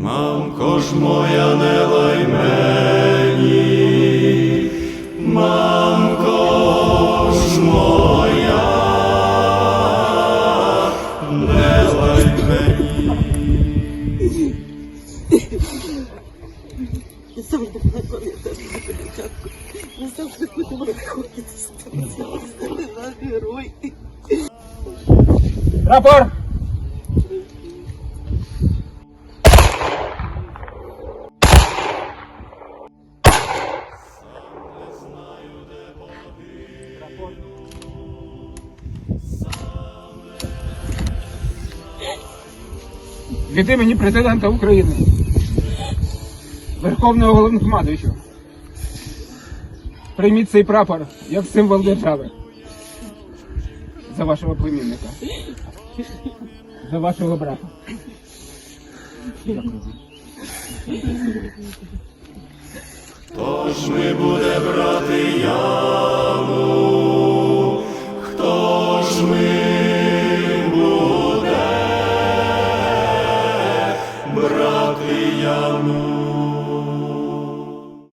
Мамко ж моя, не лай мені, мамко ж моя, не лай мені. Я завжди була пам'ятати спочатку. Я завжди будемо виходити з того. Герой. Рапор! від імені президента України, Верховного Головнокомандуючого. Прийміть цей прапор як символ держави. За вашого племінника. За вашого брата. Хто ж ми буде брати яву? Хто ж ми? Marianum.